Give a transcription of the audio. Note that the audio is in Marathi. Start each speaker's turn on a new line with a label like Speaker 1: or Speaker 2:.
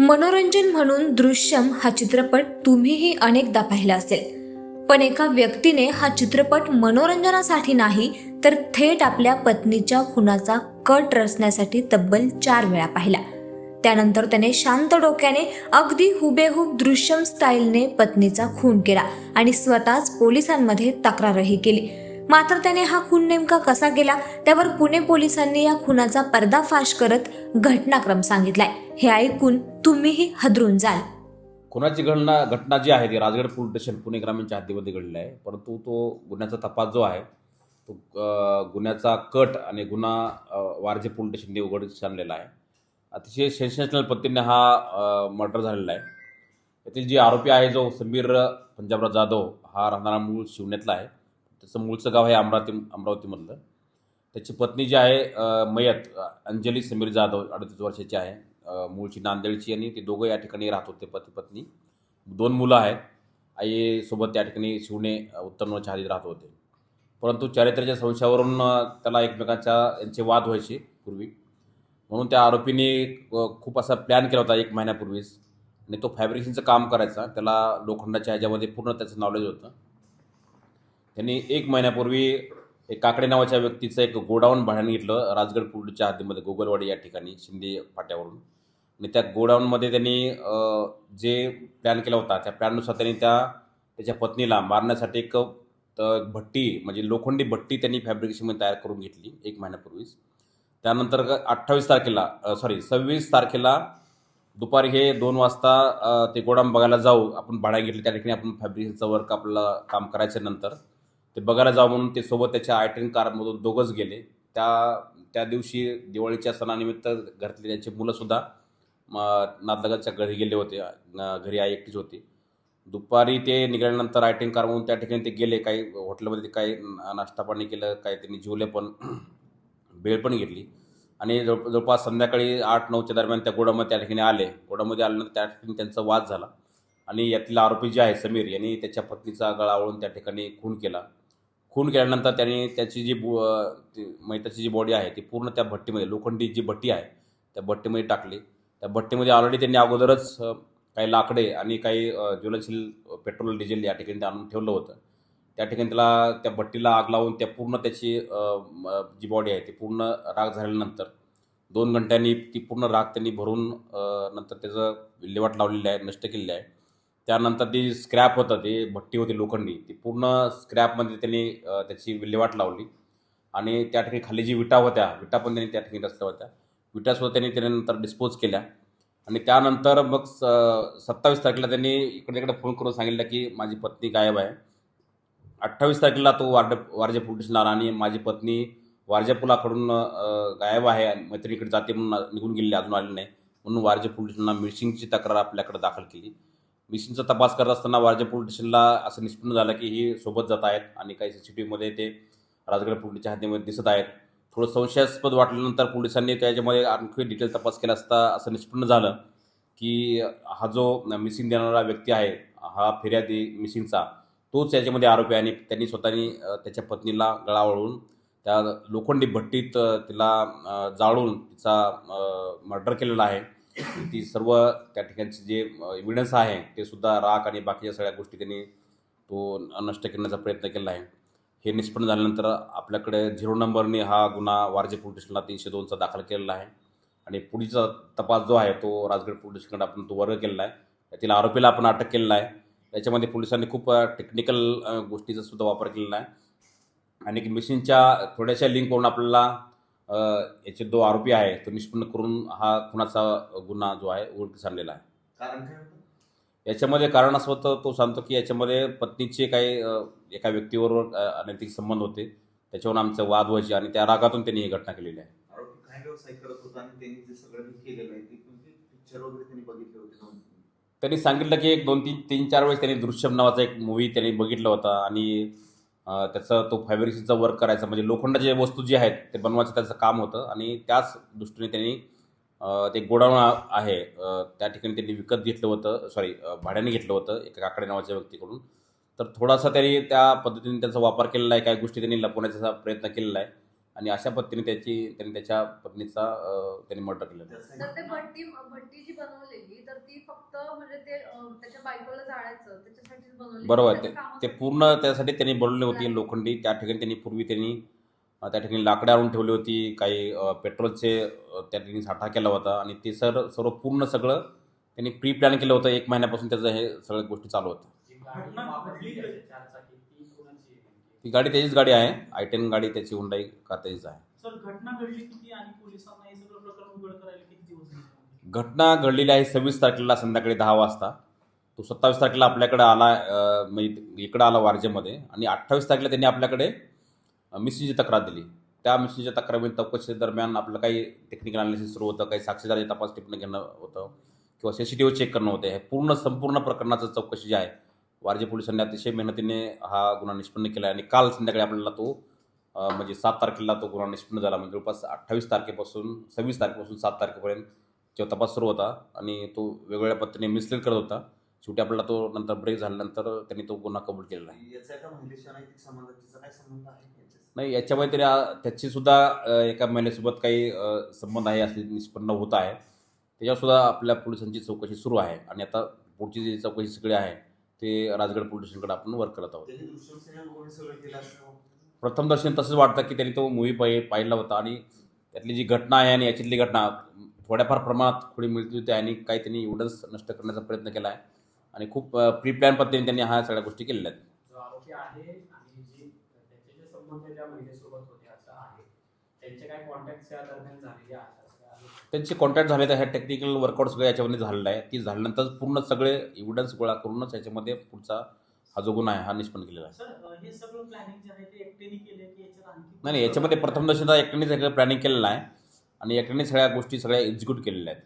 Speaker 1: मनोरंजन म्हणून दृश्यम हा चित्रपट तुम्हीही अनेकदा पाहिला असेल. पण एका व्यक्तीने हा चित्रपट मनोरंजनासाठी नाही तर थेट आपल्या पत्नीच्या खुनाचा कट रचण्यासाठी तब्बल चार वेळा पाहिला. त्यानंतर त्याने शांत डोक्याने अगदी हुबेहूब दृश्यम स्टाईलने पत्नीचा खून केला आणि स्वतःच पोलिसांमध्ये तक्रारही केली. मात्र त्याने हा खून नेमका कसा केला त्यावर पुणे पोलिसांनी या खुनाचा पर्दाफाश करत घटनाक्रम सांगितलाय. हे ऐकून तुम्हीही हदरून जाल.
Speaker 2: खुनाची घटना घटना जी आहे ती राजगड पोलीस स्टेशन पुणे ग्रामीणच्या हद्दीमध्ये घडली आहे. परंतु तो गुन्ह्याचा तपास जो आहे तो गुन्ह्याचा कट आणि गुन्हा वारजे पोलीस स्टेशनने उघडकीस आणलेला आहे. अतिशय सेन्सेशनल पद्धतीने हा मर्डर झालेला आहे. येथील जी आरोपी आहे जो समीर पंजाबराव जाधव हा राहणारा मूळ शिवण्यातला आहे. त्याचं मूळचं गाव आहे अमरावती अमरावतीमधलं. त्याची पत्नी जी आहे मयत अंजली समीर जाधव अडतीस वर्षाची आहे. मूळची नांदेडची आणि ते दोघं या ठिकाणी राहत होते पती पत्नी दोन मुलं आहेत. आईसोबत त्या ठिकाणी शिवणे उत्तर उत्तम राहत होते. परंतु चारित्र्याच्या संशयावरून त्याला एकमेकांच्या यांचे वाद व्हायचे पूर्वी. म्हणून त्या आरोपीने खूप असा प्लॅन केला होता एक महिन्यापूर्वीच. आणि तो फॅब्रिकेशनचं काम करायचा. त्याला लोखंडाच्या ह्याच्यामध्ये पूर्ण त्याचं नॉलेज होतं. त्यांनी एक महिन्यापूर्वी एक काकडे नावाच्या व्यक्तीचं एक गोडाऊन भाड्याने घेतलं. राजगड पुढच्या हद्दीमध्ये गोगलवाडी या ठिकाणी शिंदे फाट्यावरून. आणि त्या गोडाऊनमध्ये त्यांनी जे प्लॅन केला होता त्या प्लॅननुसार त्यांनी त्या त्याच्या पत्नीला मारण्यासाठी एक भट्टी म्हणजे लोखंडी भट्टी त्यांनी फॅब्रिकेशनमध्ये तयार करून घेतली एक महिन्यापूर्वीच. त्यानंतर अठ्ठावीस तारखेला सॉरी सव्वीस तारखेला दुपारी हे दोन वाजता ते गोडाऊन बघायला जाऊ आपण भाड्या घेतलं त्या ठिकाणी आपण फॅब्रिकेशनचं वर्क आपल्याला काम करायचं नंतर ते बघायला जाऊ म्हणून ते सोबत त्याच्या आयटन कारमधून दोघंच गेले. त्या त्या दिवशी दिवाळीच्या सणानिमित्त घरातले त्यांची मुलंसुद्धा नातलगाच्या घरी गेले होते. घरी आई एकटीच होती. दुपारी ते निघाल्यानंतर आयटिंग कार म्हणून त्या ठिकाणी ते गेले. काही हॉटेलमध्ये ते काही नाश्ता पाणी केलं काही त्यांनी जेवले पण. वेळ पण घेतली. आणि जवळ जवळपास संध्याकाळी आठ नऊच्या दरम्यान त्या गोडामध्ये त्या ठिकाणी आले. गोडामध्ये आल्यानंतर त्या ठिकाणी त्यांचा वाद झाला. आणि यातील आरोपी जे आहे समीर यांनी त्याच्या पत्नीचा गळा आवळून त्या ठिकाणी खून केला. खून केल्यानंतर त्यांनी त्याची जी बु मैताची जी बॉडी आहे ती पूर्ण त्या भट्टीमध्ये लोखंडी जी भट्टी आहे त्या भट्टीमध्ये टाकली. त्या भट्टीमध्ये ऑलरेडी त्यांनी अगोदरच काही लाकडे आणि काही ज्वलनशील पेट्रोल डिझेल या ठिकाणी ते आणून ठेवलं होतं. त्या ठिकाणी त्याला त्या भट्टीला आग लावून त्या पूर्ण त्याची जी बॉडी आहे ती पूर्ण राग झाल्यानंतर दोन घंट्यांनी ती पूर्ण राग त्यांनी भरून नंतर त्याचं विल्हेवाट लावलेली आहे नष्ट केलेली आहे. त्यानंतर ती स्क्रॅप होतं ते भट्टी होती लोखंडी ती पूर्ण स्क्रॅपमध्ये त्यांनी त्याची विल्हेवाट लावली. आणि त्या ठिकाणी खाली जी विटा होत्या विटा पण त्यांनी त्या ठिकाणी रचल्या होत्या. विटासुद्धा त्यांनी त्यानंतर डिस्पोज केल्या. आणि त्यानंतर मग स सत्तावीस तारखेला त्यांनी इकडे तिकडे फोन करून सांगितलं की माझी पत्नी गायब आहे. अठ्ठावीस तारखेला तो वार्ड वारजे पोलीस स्टेशनला आला आणि माझी पत्नी वारजे पुलाकडून गायब आहे मैत्रिणीकडे जाते म्हणून निघून गेलेली अजून आली नाही. म्हणून वारजे पोलीस स्टेशनला मिसिंगची तक्रार आपल्याकडे दाखल केली. मिसिंगचा तपास करत असताना वारजे पोलीस स्टेशनला असं निष्पन्न झालं की ही सोबत जात आहेत आणि काही सी सी टी व्हीमध्ये ते राजगड पोलीसच्या हद्दीमध्ये दिसत आहेत. थोडं संशयास्पद वाटल्यानंतर पोलिसांनी त्याच्यामध्ये आणखी डिटेल तपास केला असता असं निष्पन्न झालं की हा जो मिसिंग देणारा व्यक्ती आहे हा फिर्यादी मिसिंगचा तोच याच्यामध्ये आरोपी आहे आणि त्यांनी स्वतःनी त्याच्या पत्नीला गळा वळून त्या लोखंडी भट्टीत तिला जाळून तिचा मर्डर केलेला आहे. ती सर्व त्या ठिकाणचे जे एव्हिडन्स आहे ते सुद्धा राख आणि बाकीच्या सगळ्या गोष्टी त्यांनी तो नष्ट करण्याचा प्रयत्न केला आहे. हे निष्पन्न झाल्यानंतर आपल्याकडे झिरो नंबरने हा गुन्हा वारजे पोलीस स्टेशनला तीनशे दोनचा दाखल केलेला आहे. आणि पुढचा तपास जो आहे तो राजगड पोलीस स्टेशनकडे आपण तो वर्ग केलेला आहे. त्यातील आरोपीला आपण अटक केलेला आहे. त्याच्यामध्ये पोलिसांनी खूप टेक्निकल गोष्टीचा सुद्धा वापर केलेला आहे. आणि मिशनच्या थोड्याशा लिंकवरून आपल्याला याचे जो आरोपी आहे तो निष्पन्न करून हा खुनाचा गुन्हा जो आहे उघडकीस आणलेला आहे.
Speaker 3: कारण
Speaker 2: याच्यामध्ये कारण असं होतं तो सांगतो की याच्यामध्ये पत्नीचे काही एका व्यक्तीबरोबर अनैतिक संबंध होते. त्याच्यावरून आमचे वाद व्हायचे आणि त्या रागातून त्यांनी ही घटना केलेली आहे.
Speaker 3: त्यांनी
Speaker 2: सांगितलं की एक दोन तीन तीन चार वेळेस त्यांनी दृश्यम नावाचा एक मूवी त्यांनी बघितला होता आणि त्याचं तो फॅब्रिकचा वर्क करायचा म्हणजे लोखंडाचे वस्तू जी आहेत ते बनवायचं त्याचं काम होतं आणि त्याच दृष्टीने त्यांनी ते गोडाऊन आहे. त्या ठिकाणी त्यांनी विकत घेतलं होतं. सॉरी भाड्याने घेतलं होतं एका काकडे नावाच्या व्यक्तीकडून. तर थोडासा त्यांनी त्या पद्धतीने त्याचा वापर केलेला आहे. काही गोष्टी त्यांनी लपवण्याचा प्रयत्न केलेला आहे. आणि अशा पद्धतीने त्याची त्यांनी त्याच्या पत्नीचा त्यांनी मर्डर केलेला आहे.
Speaker 4: तर ते भट्टी भट्टी जी बनवलेली तर ती फक्त म्हणजे ते त्याच्या बायकोला जाळायचं त्याच्यासाठीच बनवली
Speaker 2: बरोबर. ते पूर्ण त्यासाठी त्यांनी बनवली होती लोखंडी. त्या ठिकाणी त्यांनी पूर्वी त्यांनी त्या ठिकाणी लाकडं आणून ठेवली होती. काही पेट्रोलचे त्या ठिकाणी साठा केला होता. आणि ते सर सर्व पूर्ण सगळं त्यांनी प्री प्लॅन केलं होतं. एक महिन्यापासून त्याचं हे सगळ्या गोष्टी चालू होत्या.
Speaker 5: ती
Speaker 2: गाडी त्याचीच गाडी आहे. आय टेन गाडी त्याची हुंडाई कार त्याचीच आहे.
Speaker 6: सर घटना घडली किती आणि पोलिसांना हे सगळं प्रकरण उघड करायला किती दिवस लागले?
Speaker 2: घटना घडलेली आहे सव्वीस तारखेला संध्याकाळी दहा वाजता. तो सत्तावीस तारखेला आपल्याकडे आला म्हणजे इकडं आला वारजेमध्ये. आणि अठ्ठावीस तारखेला त्यांनी आपल्याकडे मिसनीची तक्रार दिली. त्या मिसनीच्या तक्रारी चौकशी दरम्यान आपलं काही टेक्निकल अनालिसिस सुरू होतं काही साक्षीदाराची तपास टिप्पणी घेणं होतं किंवा C C T V check करणं होतं. हे पूर्ण संपूर्ण प्रकरणाचं चौकशी जी आहे वारजे पोलिसांनी अतिशय मेहनतीने हा गुन्हा निष्पन्न केला आहे. आणि काल संध्याकाळी आपल्याला तो म्हणजे सात तारखेला तो गुन्हा निष्पन्न झाला. म्हणजे जवळपास अठ्ठावीस तारखेपासून सव्वीस तारखेपासून सात तारखेपर्यंत जेव्हा तपास सुरू होता आणि तो वेगवेगळ्या पद्धतीने मिसलीड करत होता. शेवटी आपल्याला तो नंतर ब्रेक झाल्यानंतर त्यांनी तो गुन्हा कबूल केलेला आहे? नाही याच्यामध्ये तरी आ- त्याची सुद्धा अ, एका महिलेसोबत काही संबंध आहे असे निष्पन्न होत आहे. त्याच्यावर सुद्धा आपल्या पोलिसांची चौकशी सुरू आहे. आणि आता पुढची जी चौकशी सगळी आहे ते राजगड पोलीस स्टेशनकडे आपण वर्क करत आहोत.
Speaker 3: त्यांनी दृश्यम कोणी सगळं केलं असं
Speaker 2: प्रथम दर्शन तसंच वाटतं की त्यांनी तो मूवी पाहि पाहिला होता. आणि त्यातली जी घटना आहे आणि याच्यातली घटना थोड्याफार प्रमाणात थोडी मिळती होती आणि काही त्यांनी एवढंच नष्ट करण्याचा प्रयत्न केला आहे. आणि खूप प्री प्लॅन पद्धतीने त्यांनी ह्या सगळ्या गोष्टी केलेल्या आहेत
Speaker 5: जो आरोपी आहे आणि जी त्याचे जे संबंध त्या महिलेसोबत होते असं आहे. त्यांचे काय कॉन्टॅक्ट त्या दरम्यान झालेले आहेत असं काय आहे?
Speaker 2: त्यांचे कॉन्टॅक्ट झाले तर ह्या टेक्निकल वर्कआउट सगळं याच्यामध्ये झालेलं आहे. ती झाल्यानंतर पूर्ण सगळे एव्हिडन्स गोळा करूनच याच्यामध्ये पुढचा हा जो गुन्हा आहे हा निष्पन्न केलेला आहे.
Speaker 6: सर अं, हे सगळं प्लॅनिंग जे आहे ते एकट्याने केले की याच्यात आणखी
Speaker 2: नाही नाही याच्यामध्ये प्रथम दर्शनचा एकट्याने सगळं प्लॅनिंग केलेलं आहे. आणि एकट्याने सगळ्या गोष्टी सगळ्या एक्झिक्यूट केलेल्या आहेत.